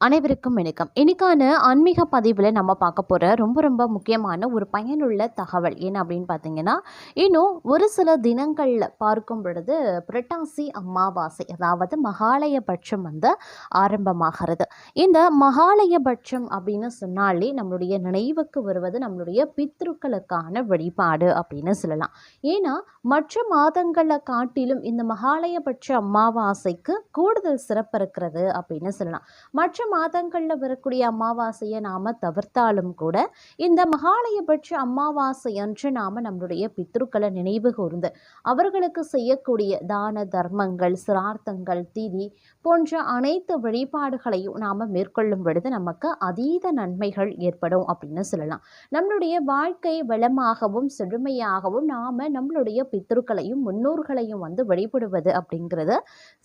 அனைவருக்கும் வணக்கம். இன்னைக்கான ஆன்மீக பதிவில் நம்ம பார்க்க போகிற ரொம்ப ரொம்ப முக்கியமான ஒரு பயனுள்ள தகவல் என்ன அப்படின்னு பார்த்தீங்கன்னா இன்னும் ஒரு சில தினங்களில் பார்க்கும் பொழுது புரட்டாசி அமாவாசை அதாவது மகாலயபட்சம் வந்து ஆரம்பமாகிறது. இந்த மகாலயபட்சம் அப்படின்னு சொன்னாலே நம்மளுடைய நினைவுக்கு வருவது நம்மளுடைய பித்ருக்களுக்கான வழிபாடு அப்படின்னு சொல்லலாம். ஏன்னா மற்ற மாதங்களை காட்டிலும் இந்த மகாலயபட்ச அமாவாசைக்கு கூடுதல் சிறப்பு இருக்கிறது அப்படின்னு சொல்லலாம். மற்ற மாதங்களில் வரக்கூடிய அமாவாசையை நாம் தவிர்த்தாலும் கூட இந்த மகாலயபட்ச அமாவாசை அன்று நாம் நம்மளுடைய பித்ருக்களை நினைவு கூர்ந்து அவர்களுக்கு செய்யக்கூடிய தான தர்மங்கள் சிரார்த்தங்கள் திதி போன்ற அனைத்து வழிபாடுகளையும் நாம் மேற்கொள்ளும் பொழுது நமக்கு அதீத நன்மைகள் ஏற்படும் அப்படின்னு சொல்லலாம். நம்மளுடைய வாழ்க்கை வளமாகவும் செழுமையாகவும் நாம் நம்மளுடைய பித்ருக்களையும் முன்னோர்களையும் வந்து வழிபடுவது அப்படிங்கிறது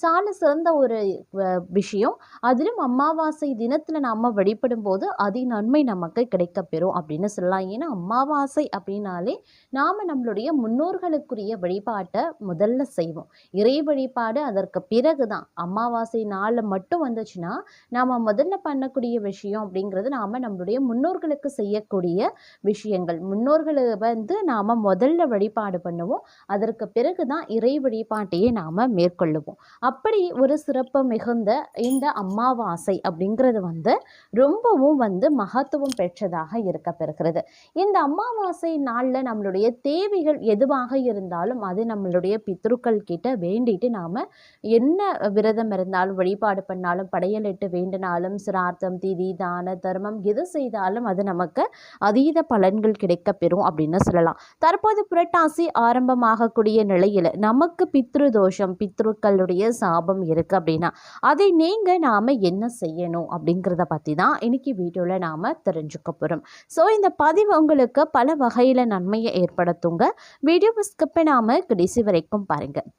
சால சிறந்த ஒரு விஷயம். அதிலும் அமாவாசை தினத்தில் நாம் வழிபடும் போது அதி நன்மை நமக்கு கிடைக்கப்பெறும் அப்படின்னு சொல்லலாம். ஏன்னா அமாவாசை அப்படின்னாலே நாம் நம்மளுடைய முன்னோர்களுக்குரிய வழிபாட்டை முதல்ல செய்வோம். இறை வழிபாடு அதற்கு பிறகு தான் அமாவாசை நாளில் மட்டும் வந்துச்சுன்னா நாம் முதல்ல பண்ணக்கூடிய விஷயம் அப்படிங்கிறது நாம் நம்மளுடைய முன்னோர்களுக்கு செய்யக்கூடிய விஷயங்கள். முன்னோர்களை வந்து நாம் முதல்ல வழிபாடு பண்ணுவோம். அதற்கு பிறகு தான் இறை வழிபாட்டையே நாம் மேற்கொள்ளுவோம். அப்படி ஒரு சிறப்பு மிகுந்த இந்த அமாவாசை அப்படிங்கிறது வந்து ரொம்பவும் வந்து மகத்துவம் பெற்றதாக இருக்க பெறுகிறது இந்த அமாவாசை நாளில் நம்மளுடைய தேவைகள் எதுவாக இருந்தாலும் அது நம்மளுடைய பித்ருக்கள் கிட்ட வேண்டிட்டு நாம் என்ன விரதம் இருந்தாலும் வழிபாடு பண்ணாலும் படையலிட்டு வேண்டினாலும் சிரார்த்தம் திதி தான தர்மம் எது செய்தாலும் அது நமக்கு அதீத பலன்கள் கிடைக்கப் பெறும் அப்படின்னு சொல்லலாம். தற்போது புரட்டாசி ஆரம்பமாகக்கூடிய நிலையில் நமக்கு பித்ரு தோஷம் பித்ருக்களுடைய சாபம் இருக்குது அப்படின்னா அதை நீங்கள் நாம் என்ன செய்யணும்? அப்படிங்கிறத பற்றி தான் இன்னைக்கு வீடியோவில் நாம் தெரிஞ்சுக்க போகிறோம் ஸோ இந்த பதிவு உங்களுக்கு பல வகையில் நன்மையை ஏற்படுத்துங்க. வீடியோ ஸ்கிப்பை நாம் கடைசி வரைக்கும் பாருங்கள்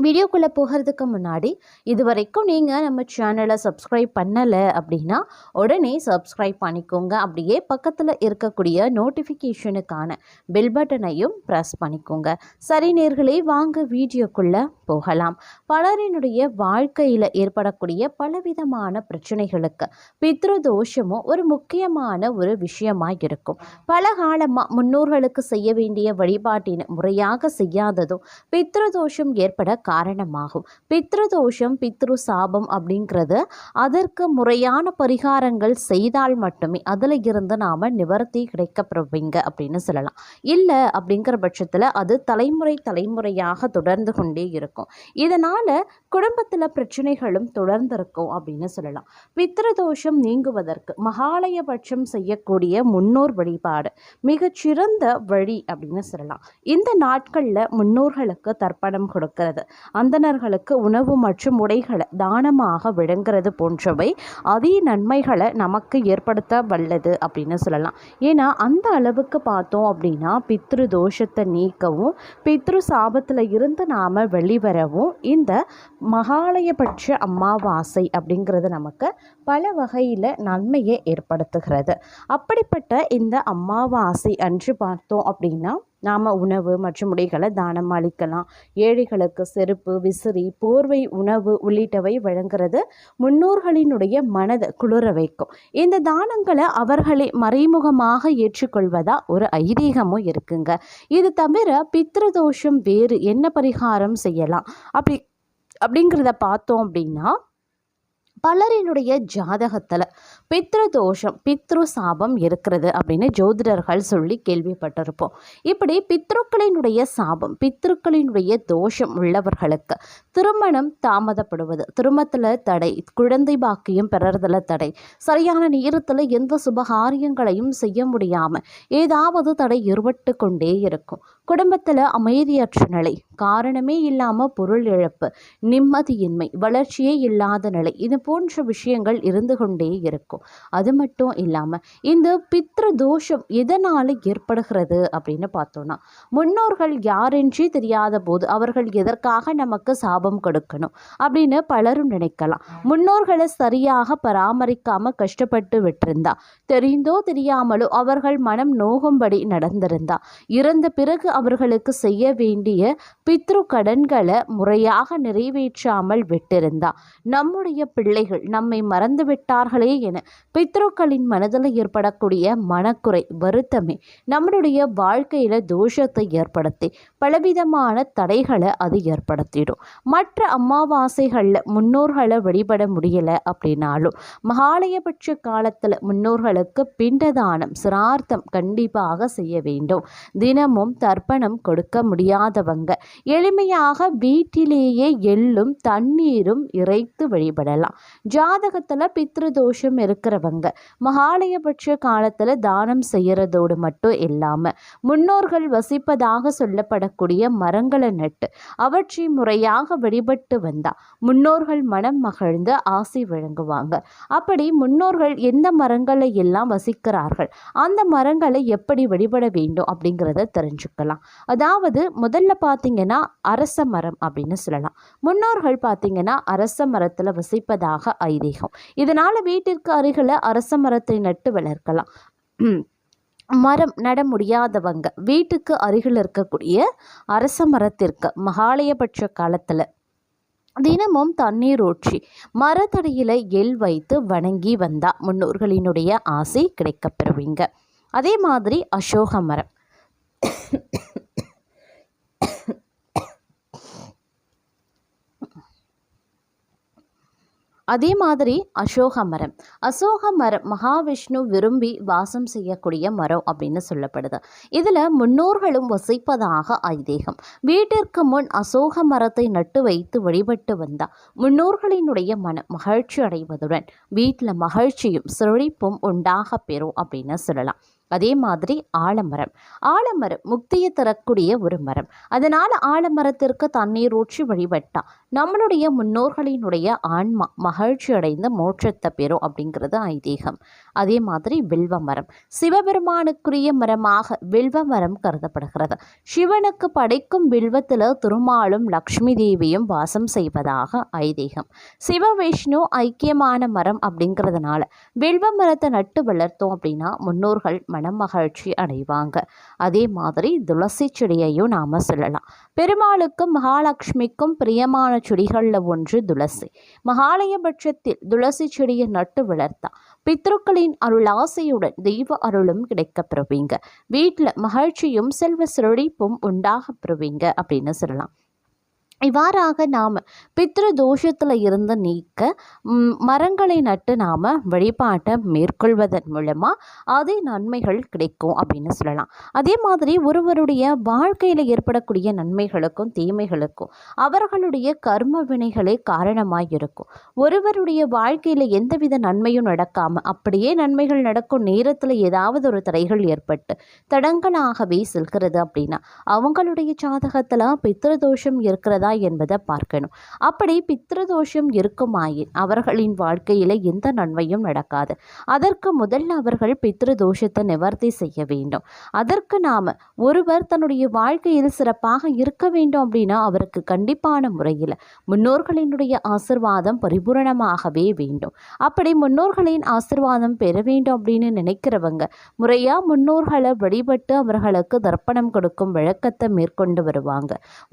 வீடியோக்குள்ளே போகிறதுக்கு முன்னாடி இது வரைக்கும் நீங்கள் நம்ம சேனலை சப்ஸ்கிரைப் பண்ணலை அப்படின்னா உடனே சப்ஸ்கிரைப் பண்ணிக்கோங்க. அப்படியே பக்கத்தில் இருக்கக்கூடிய நோட்டிஃபிகேஷனுக்கான பெல் பட்டனையும் ப்ரெஸ் பண்ணிக்கோங்க. சரி நேர்களே வாங்க வீடியோக்குள்ளே போகலாம். பலரினுடைய வாழ்க்கையில் ஏற்படக்கூடிய பலவிதமான பிரச்சனைகளுக்கு பித்ரு தோஷமும் ஒரு முக்கியமான ஒரு விஷயமாக இருக்கும் பல காலமாக முன்னோர்களுக்கு செய்ய வேண்டிய வழிபாட்டினை முறையாக செய்யாததும் பித்ரு தோஷம் ஏற்பட காரணமாகும். பித்ரு தோஷம் பித்ரு சாபம் அப்படிங்கிறது அதற்கு முறையான பரிகாரங்கள் செய்தால் மட்டுமே அதில் இருந்து நாம் நிவர்த்தி கிடைக்கப்படுவீங்க அப்படின்னு சொல்லலாம். இல்லை அப்படிங்கிற பட்சத்தில் அது தலைமுறை தலைமுறையாக தொடர்ந்து கொண்டே இருக்கும். இதனால் குடும்பத்தில் பிரச்சனைகளும் தொடர்ந்து இருக்கும் அப்படின்னு சொல்லலாம். பித்ரு தோஷம் நீங்குவதற்கு மகாலயபட்சம் செய்யக்கூடிய முன்னோர் வழிபாடு மிகச்சிறந்த வழி அப்படின்னு சொல்லலாம். இந்த நாட்களில் முன்னோர்களுக்கு தர்ப்பணம் கொடுக்கிறது. அந்தணர்களுக்கு உணவு மற்றும் உடைகளை தானமாக வழங்குறது போன்றவை அதி நன்மைகளை நமக்கு ஏற்படுத்த வல்லது அப்படின்னு சொல்லலாம். ஏன்னா அந்த அளவுக்கு பார்த்தோம் அப்படின்னா பித்ரு தோஷத்தை நீக்கவும் பித்ரு சாபத்தில் இருந்து நாம் வெளிவரவும் இந்த மகாலயபட்ச அமாவாசை அப்படிங்கிறது நமக்கு பல வகையில் நன்மையை ஏற்படுத்துகிறது. அப்படிப்பட்ட இந்த அமாவாசை அன்று பார்த்தோம் அப்படின்னா நாம் உணவு மற்றும் உடைகளை தானம் அளிக்கலாம். ஏழைகளுக்கு செருப்பு விசிறி போர்வை உணவு உள்ளிட்டவை வழங்குறது முன்னோர்களினுடைய மனதை குளிர வைக்கும். இந்த தானங்களை அவர்களே மறைமுகமாக ஏற்றுக்கொள்வதா ஒரு ஐதீகமும் இருக்குங்க. இது தவிர பித்ருதோஷம் வேறு என்ன பரிகாரம் செய்யலாம்? அப்படி அப்படிங்கிறத பார்த்தோம் அப்படின்னா பலரினுடைய ஜாதகத்தில் பித்ரு தோஷம் பித்ரு சாபம் இருக்கிறது அப்படின்னு ஜோதிடர்கள் சொல்லி கேள்விப்பட்டிருப்போம். இப்படி பித்ருக்களினுடைய சாபம் பித்ருக்களினுடைய தோஷம் உள்ளவர்களுக்கு திருமணம் தாமதப்படுவது திருமணத்தில் தடை குழந்தை பாக்கியம் பெறறதில் தடை சரியான நேரத்தில் எந்த சுபகாரியங்களையும் செய்ய முடியாமல் ஏதாவது தடை ஏற்பட்டு கொண்டே இருக்கும். குடும்பத்தில் அமைதியற்ற நிலை காரணமே இல்லாமல் பொருள் இழப்பு நிம்மதியின்மை வளர்ச்சியே இல்லாத நிலை இது போன்ற விஷயங்கள் இருந்து கொண்டே இருக்கும். அது மட்டும் இல்லாமல் இந்த பித்ரு தோஷம் எதனால் ஏற்படுகிறது அப்படின்னு பார்த்தோன்னா முன்னோர்கள் யாரென்றே தெரியாத போது அவர்கள் எதற்காக நமக்கு சாபம் கொடுக்கணும் அப்படின்னு பலரும் நினைக்கலாம். முன்னோர்களை சரியாக பராமரிக்காமல் கஷ்டப்பட்டு விட்டிருந்தா தெரிந்தோ தெரியாமலோ அவர்கள் மனம் நோகும்படி நடந்திருந்தா இறந்த பிறகு அவர்களுக்கு செய்ய வேண்டிய பித்ரு கடன்களை முறையாக நிறைவேற்றாமல் விட்டிருந்தா நம்முடைய பிள்ளை பிள்ளைகள் நம்மை மறந்து விட்டார்களே என பித்ருக்களின் மனதில் ஏற்படக்கூடிய மனக்குறை வருத்தமே நம்மளுடைய வாழ்க்கையில் தோஷத்தை ஏற்படுத்தி பலவிதமான தடைகளை அது ஏற்படுத்திடும். மற்ற அமாவாசைகளில் முன்னோர்களை வழிபட முடியலை அப்படின்னாலும் மகாலயபட்ச காலத்தில் முன்னோர்களுக்கு பிண்டதானம் சிரார்த்தம் கண்டிப்பாக செய்ய வேண்டும். தினமும் தர்ப்பணம் கொடுக்க முடியாதவங்க எளிமையாக வீட்டிலேயே எள்ளும் தண்ணீரும் இறைத்து வழிபடலாம். ஜாதகத்தில் பித்ருதோஷம் இருக்கிறவங்க. மகாலயபட்ச காலத்தில் தானம் செய்யறதோடு மட்டும் இல்லாமல் முன்னோர்கள் வசிப்பதாக சொல்லப்படக்கூடிய மரங்களை நட்டு அவற்றை முறையாக வழிபட்டு வந்தா முன்னோர்கள் மனம் மகிழ்ந்து ஆசை வழங்குவாங்க. அப்படி முன்னோர்கள் எந்த மரங்களை எல்லாம் வசிக்கிறார்கள் அந்த மரங்களை எப்படி வழிபட வேண்டும் அப்படிங்கிறத தெரிஞ்சுக்கலாம். அதாவது முதல்ல பார்த்தீங்கன்னா அரச மரம் அப்படின்னு சொல்லலாம். முன்னோர்கள் பார்த்தீங்கன்னா அரச மரத்தில் வசிப்பதாக ஐதீகம். இதனால் வீட்டிற்கு அருகில் அரச மரத்தை நட்டு வளர்க்கலாம். மரம் நட முடியாதவங்க வீட்டுக்கு அருகில் இருக்கக்கூடிய அரச மரத்திற்கு மகாலயபட்ச காலத்தில் தினமும் தண்ணீர் ஊற்றி மரத்தடியில் எள் வைத்து வணங்கி வந்தா முன்னோர்களினுடைய ஆசை கிடைக்கப்பெறுவீங்க அதே மாதிரி அசோக மரம். அதே மாதிரி அசோக மரம். அசோக மரம் மகாவிஷ்ணு விரும்பி வாசம் செய்யக்கூடிய மரம் அப்படின்னு சொல்லப்படுது. இதில் முன்னோர்களும் வசிப்பதாக ஐதீகம். வீட்டிற்கு முன் அசோக மரத்தை நட்டு வைத்து வழிபட்டு வந்தால் முன்னோர்களினுடைய மன மகிழ்ச்சி அடைவதுடன் வீட்டில் மகிழ்ச்சியும் செழிப்பும் உண்டாக பெறும் அப்படின்னு சொல்லலாம். அதே மாதிரி ஆலமரம். ஆலமரம் முக்தியை தரக்கூடிய ஒரு மரம். அதனால் ஆலமரத்திற்கு தண்ணீர் ஊற்றி வழிபட்டா நம்மளுடைய முன்னோர்களினுடைய ஆன்மா மகிழ்ச்சி அடைந்த மோட்சத்தை பெறும் அப்படிங்கிறது ஐதீகம். அதே மாதிரி வில்வ மரம் சிவபெருமானுக்குரிய மரமாக வில்வ மரம் கருதப்படுகிறது. சிவனுக்கு படைக்கும் வில்வத்தில் திருமாலும் லக்ஷ்மி தேவியும் வாசம் செய்வதாக ஐதீகம். சிவ விஷ்ணு ஐக்கியமான மரம் அப்படிங்கிறதுனால வில்வ மரத்தை நட்டு வளர்த்தோம் அப்படின்னா முன்னோர்கள் மனமகிழ்ச்சி அடைவாங்க. அதே மாதிரி துளசி செடியையும் நாம் சொல்லலாம். பெருமாளுக்கும் மகாலட்சுமிக்கும் பிரியமான செடிகளில் ஒன்று துளசி. மகாலயபட்சத்தில் துளசி செடியை நட்டு வளர்த்தா பித்ருக்களின் அருள் ஆசையுடன் தெய்வ அருளும் கிடைக்க பெறுவீங்க. வீட்டில் மகிழ்ச்சியும் செல்வ செழிப்பும் உண்டாக பெறுவீங்க அப்படின்னு சொல்லலாம். இவ்வாறாக நாம் பித்ரு தோஷத்தில் இருந்து நீக்க மரங்களை நட்டு நாம் வழிபாட்டை மேற்கொள்வதன் மூலமாக அதே நன்மைகள் கிடைக்கும் அப்படின்னு சொல்லலாம். அதே மாதிரி ஒருவருடைய வாழ்க்கையில் ஏற்படக்கூடிய நன்மைகளுக்கும் தீமைகளுக்கும் அவர்களுடைய கர்ம வினைகளே காரணமாக இருக்கும். ஒருவருடைய வாழ்க்கையில் எந்தவித நன்மையும் நடக்காமல் அப்படியே நன்மைகள் நடக்கும் நேரத்தில் ஏதாவது ஒரு தடைகள் ஏற்பட்டு தடங்களாகவே செல்கிறது அப்படின்னா அவங்களுடைய ஜாதகத்தில் பித்ருதோஷம் இருக்கிறதா இருக்கிறதா என்பதை பார்க்கணும். அப்படி பித்ருதோஷம் இருக்குமாயின் அவர்களின் வாழ்க்கையில் எந்த நன்மையும் நடக்காது. அதற்கு முதல்ல அவர்கள் பித்ருதோஷத்தை நிவர்த்தி செய்ய வேண்டும். அதற்கு நாம் ஒருவர் தன்னுடைய வாழ்க்கையில் சிறப்பாக இருக்க வேண்டும் அப்படின்னா அவருக்கு கண்டிப்பான முறையில் முன்னோர்களினுடைய ஆசிர்வாதம் பரிபூரணமாகவே வேண்டும். அப்படி முன்னோர்களின் ஆசிர்வாதம் பெற வேண்டும் அப்படின்னு நினைக்கிறவங்க முறையாக முன்னோர்களை வழிபட்டு அவர்களுக்கு தர்ப்பணம் கொடுக்கும் வழக்கத்தை மேற்கொண்டு வருவாங்க.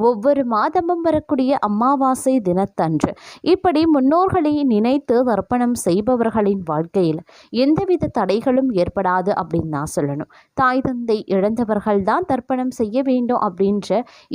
ஒவ்வொரு மாதமும் வரக்கூடிய அமாவாசை தினத்தன்று. இப்படி முன்னோர்களை நினைத்து தர்ப்பணம் செய்பவர்களின் வாழ்க்கையில் எந்தவித தடைகளும் ஏற்படாது அப்படின்னு நான் சொல்லணும். தாய் தந்தை இழந்தவர்கள் தான் தர்ப்பணம் செய்ய வேண்டும் அப்படின்ற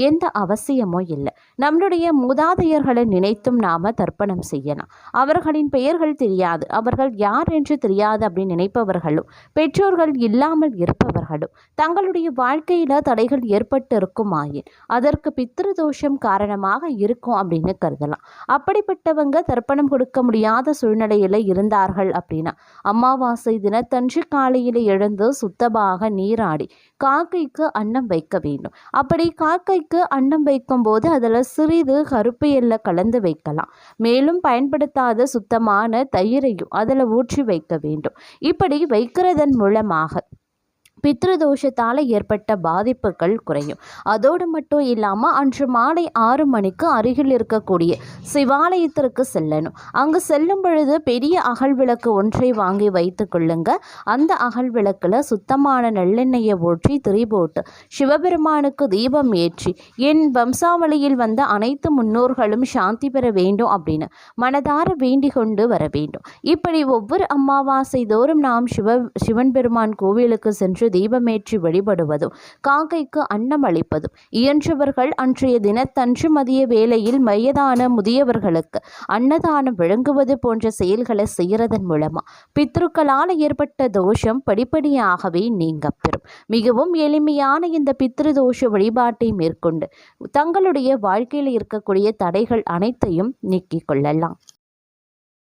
எந்த அவசியமும் இல்லை. நம்மளுடைய மூதாதையர்களை நினைத்தும் நாம தர்ப்பணம் செய்யலாம். அவர்களின் பெயர்கள் தெரியாது. அவர்கள் யார் என்று தெரியாது அப்படின்னு நினைப்பவர்களும் பெற்றோர்கள் இல்லாமல் இருப்பவர்களும் தங்களுடைய வாழ்க்கையில் தடைகள் ஏற்பட்டு இருக்குமாயின் அதற்கு பித்ருதோஷம் காரணமாக காரணமாக இருக்கும் அப்படின்னு கருதலாம். அப்படிப்பட்டவங்க தர்ப்பணம் கொடுக்க முடியாத சூழ்நிலையில் இருந்தார்கள் அப்படின்னா அமாவாசை தினத்தன்று காலையில் எழுந்து சுத்தமாக நீராடி காக்கைக்கு அன்னம் வைக்க வேண்டும். அப்படி காக்கைக்கு அன்னம் வைக்கும்போது அதில் சிறிது கருப்பு எல்லை கலந்து வைக்கலாம். மேலும் பயன்படுத்தாத சுத்தமான தயிரையும் அதில் ஊற்றி வைக்க வேண்டும். இப்படி வைக்கிறதன் மூலமாக பித்ருதோஷத்தால் ஏற்பட்ட பாதிப்புகள் குறையும். அதோடு மட்டும் இல்லாமல் அன்று மாலை ஆறு மணிக்கு அருகில் இருக்கக்கூடிய சிவாலயத்திற்கு செல்லணும். அங்கு செல்லும் பொழுது பெரிய அகல் விளக்கு ஒன்றை வாங்கி வைத்து கொள்ளுங்க. அந்த அகல் விளக்கில் சுத்தமான நல்லெண்ணெயை ஊற்றி திரி போட்டு சிவபெருமானுக்கு தீபம் ஏற்றி என் வம்சாவளியில் வந்த அனைத்து முன்னோர்களும் சாந்தி பெற வேண்டும் அப்படின்னு மனதார வேண்டிக் கொண்டு வர வேண்டும். இப்படி ஒவ்வொரு அமாவாசை தோறும் நாம் சிவ சிவன் பெருமான் கோவிலுக்கு சென்று தீபமேற்றி வழிபடுவதும் காக்கைக்கு அன்னம் அளிப்பதும். இயன்றவர்கள் அன்றைய தினத்தன்று மதிய வேளையில் மையதான முதியவர்களுக்கு அன்னதானம் வழங்குவது போன்ற செயல்களை செய்கிறதன் மூலமா பித்ருக்களால் ஏற்பட்ட தோஷம் படிப்படியாகவே நீங்கப் பெறும். மிகவும் எளிமையான இந்த பித்ரு தோஷ வழிபாட்டை மேற்கொண்டு தங்களுடைய வாழ்க்கையில் இருக்கக்கூடிய தடைகள் அனைத்தையும் நீக்கிக் கொள்ளலாம்.